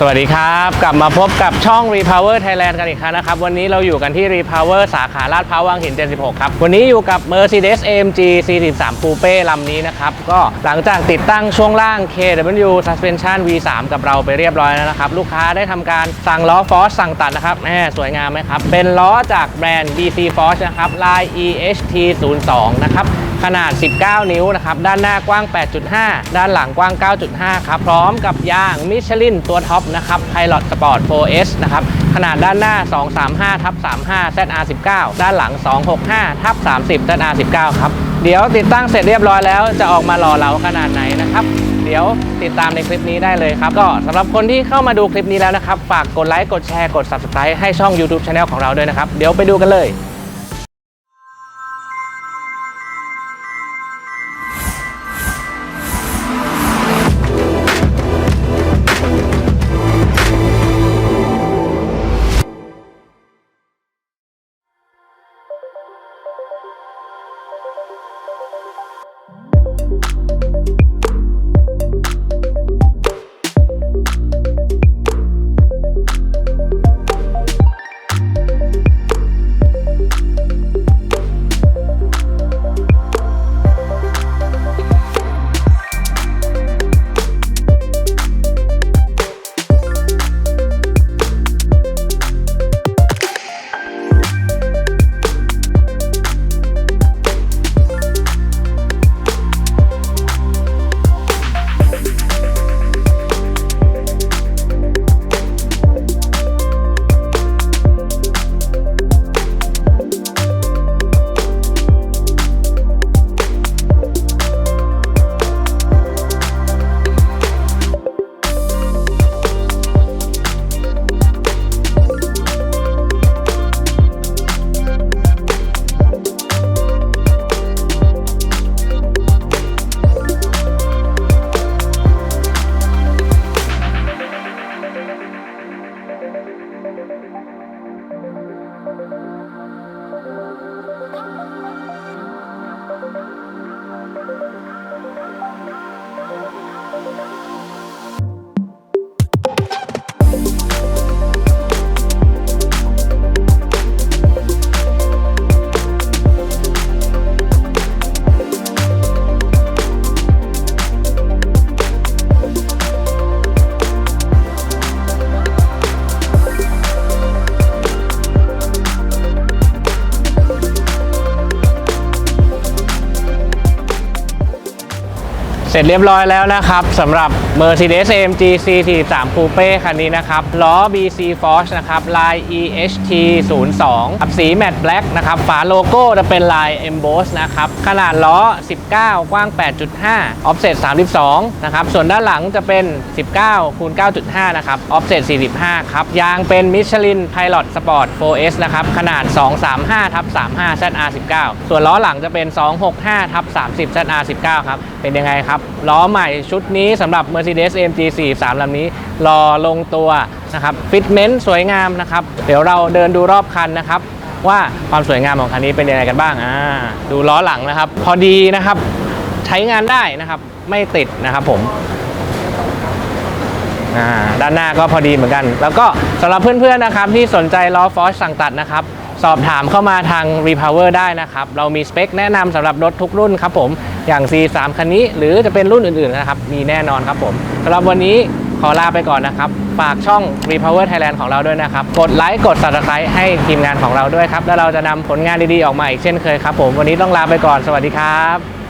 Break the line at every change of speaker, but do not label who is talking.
สวัสดีครับ กลับมาพบกับช่อง Repower Thailand กันอีกครั้งนะครับ วันนี้เราอยู่กันที่ Repower สาขาลาดพร้าววังหิน 76 ครับ วันนี้อยู่กับ Mercedes AMG C13 Coupe ลำนี้นะครับ ก็หลังจากติดตั้งช่วงล่าง KW Suspension V3 กับเราไปเรียบร้อยแล้วนะครับ ลูกค้าได้ทำการสั่งล้อ Force สั่งตัดนะครับแหมสวยงามไหมครับ เป็นล้อจากแบรนด์ BC Force นะครับลาย EHT 02นะครับขนาด 19 นิ้วนะครับด้านหน้ากว้าง 8.5 ด้านหลังกว้าง 9.5 ครับพร้อมกับยางมิชลินตัวท็อปนะครับ Pilot Sport 4S นะครับ ขนาดด้านหน้า 235ทับ35 ZR19 ด้านหลัง 265ทับ30 ZR19 ครับ เดี๋ยวติดตั้งเสร็จเรียบร้อยแล้วจะออกมาหล่อเหลาขนาดไหนนะครับเดี๋ยวติดตามในคลิปนี้ได้เลยครับ ก็สำหรับคนที่เข้ามาดูคลิปนี้แล้วนะครับ ฝากกดไลค์กดแชร์กด Subscribe ให้ช่อง YouTube Channel ของเราด้วยนะครับ เดี๋ยวไปดูกันเลย thank you. เสร็จเรียบร้อยแล้วนะครับสำหรับ Mercedes AMG C43 Coupe คันนี้นะครับล้อ BC Force นะครับลาย EHT 02ครับสีแมตต์แบล็กนะครับฝาโลโก้จะเป็นลาย Emboss นะครับขนาดล้อ 19 กว้าง 8.5 Offset 32นะครับส่วนด้านหลังจะเป็น 19คูณ9.5นะครับ Offset 45ครับยางเป็น Michelin Pilot Sport 4S นะครับขนาด 235ทับ35 ZR19 ส่วนล้อหลังจะเป็น 265ทับ30 ZR19 ครับเป็นยังไงครับล้อใหม่ชุดนี้สำหรับ Mercedes AMG 43ลำนี้รอลงตัวนะครับฟิตเมนต์สวยงามนะครับ เดี๋ยวเราเดินดูรอบคันนะครับ ว่าความสวยงามของคันนี้เป็นยังไงกันบ้างอ่าดูล้อหลังนะครับ พอดีนะครับ ใช้งานได้นะครับ ไม่ติดนะครับผมด้านหน้าก็พอดีเหมือนกัน แล้วก็สำหรับเพื่อนๆนะครับที่สนใจล้อฟอสสั่งตัดนะครับ สอบถามเข้ามาทาง Repower ได้นะครับ เรามีสเปคแนะนำสำหรับรถทุกรุ่นครับผม อย่าง C3 คันนี้ หรือจะเป็นรุ่นอื่นๆนะครับ มีแน่นอนครับผมสำหรับวันนี้ขอลาไปก่อนนะครับ ฝากช่อง Repower Thailand ของเราด้วยนะครับ กดไลค์กด Subscribe ให้ทีมงานของเราด้วยครับ แล้วเราจะนำผลงานดีๆออกมาอีกเช่นเคยครับผมวันนี้ต้องลาไปก่อนสวัสดีครับ